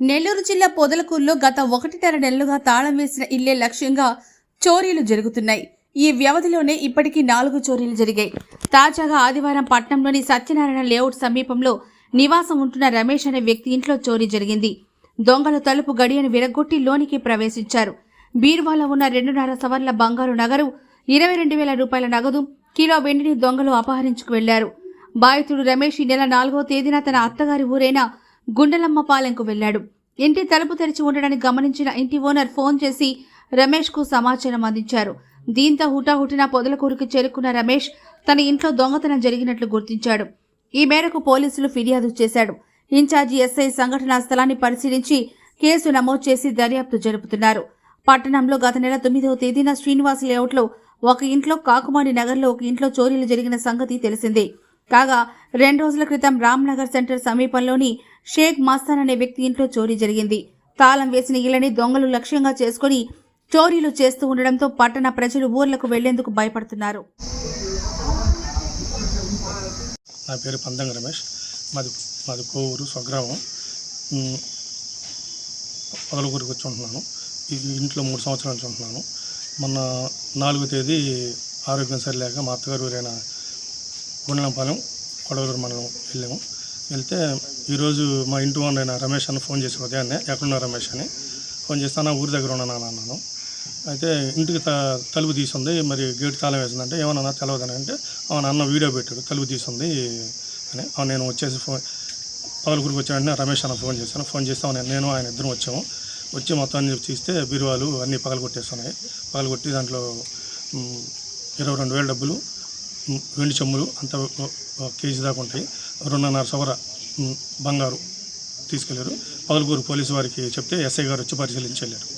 నెల్లూరు జిల్లా పొదలకూరులో గత ఒకటిన్నర నెలలుగా తాళం వేసిన ఇల్లే లక్ష్యంగా చోరీలు జరుగుతున్నాయి. ఈ వ్యవధిలోనే ఇప్పటికీ నాలుగు చోరీలు జరిగాయి. తాజాగా ఆదివారం పట్నంలోని సత్యనారాయణ లేఅవుట్ సమీపంలో నివాసం ఉంటున్న రమేష్ అనే వ్యక్తి ఇంట్లో చోరీ జరిగింది. దొంగలు తలుపు గడియను విరగొట్టి లోనికి ప్రవేశించారు. బీర్వాలో ఉన్న రెండున్నర సవర్ల బంగారు నగరు ఇరవై రెండు వేల రూపాయల నగదు కిలో వెండిని దొంగలు అపహరించుకు వెళ్ళారు. బాధితుడు రమేష్ ఈ నెల నాలుగో తేదీన తన అత్తగారి ఊరైన గుండెలమ్మపాలెంకు వెళ్ళాడు ఇంటి తలుపు తెరిచి ఉండడాన్ని గమనించిన ఇంటి ఓనర్ ఫోన్ చేసి రమేష్కు సమాచారం అందించారు. దీంతో హుటాహుటిన పొదలకూరుకు చేరుకున్న రమేష్ తన ఇంట్లో దొంగతనం జరిగినట్లు గుర్తించాడు. ఈ మేరకు పోలీసులు ఫిర్యాదు చేశాడు. ఇన్ఛార్జి ఎస్ఐ సంఘటనా స్థలాన్ని పరిశీలించి కేసు నమోదు చేసి దర్యాప్తు జరుపుతున్నారు. పట్టణంలో గత నెల తొమ్మిదవ తేదీన శ్రీనివాస్ లేఅవుట్లో ఒక ఇంట్లో కాకుమాడి నగర్లో ఒక ఇంట్లో చోరీలు జరిగిన సంగతి తెలిసిందే. కాగా రెండు రోజుల క్రితం రామ్నగర్ సెంటర్ సమీపంలోని షేక్ మస్తాన్ అనే వ్యక్తి ఇంట్లో చోరీ జరిగింది. తాళం వేసిన ఇళ్ళని దొంగలు లక్ష్యంగా చేసుకుని చోరీలు చేస్తూ ఉండడంతో పట్టణ ప్రజలు ఊర్లకు వెళ్ళేందుకు భయపడుతున్నారు. నా పేరు పందంగ రమేష్. మాది మాది కోవూరు స్వగ్రామం. పగలగూరికి వచ్చి ఉంటున్నాను. ఇంట్లో మూడు సంవత్సరాల నుంచి ఉంటున్నాను. మొన్న నాలుగో తేదీ ఆరోగ్యం సరిలేక మా అత్తగారు ఊరైన గుండెలంపాలెం కొడవలూరు మండలం వెళ్ళాము. వెళ్తే ఈరోజు మా ఇంటి ఓనర్ ఆయన రమేష్ అని ఫోన్ చేసి ఉదయాన్నే. ఎక్కడున్నా రమేష్ అని. ఫోన్ చేస్తాను నా ఊరి దగ్గర ఉన్నాను అన్నాను. అయితే ఇంటికి త తలుపు తీసుంది. మరి గేట్ తాళం వేసిందంటే ఏమన్నా తెలవదని అంటే అవును అన్న వీడియో పెట్టాడు తలుపు తీసుంది అని. అవును నేను వచ్చేసి ఫోన్ పగలకూరికి వచ్చిన రమేష్ అన్న ఫోన్ చేశాను. ఫోన్ చేస్తే అవును నేను ఆయన ఇద్దరం వచ్చాము. వచ్చి మొత్తం అన్ని తీస్తే బీరువాలు అన్నీ పగలగొట్టేస్తున్నాయి. పగలగొట్టి దాంట్లో ఇరవై రెండు వేల డబ్బులు వెండి చెమ్ములు అంత ఒక- కేజీ దాకా ఉంటాయి. రెండున్నర సవర బంగారు తీసుకెళ్ళారు. పగలకూరు పోలీసు వారికి చెప్తే ఎస్ఐ గారు వచ్చి పరిశీలించి వెళ్ళారు.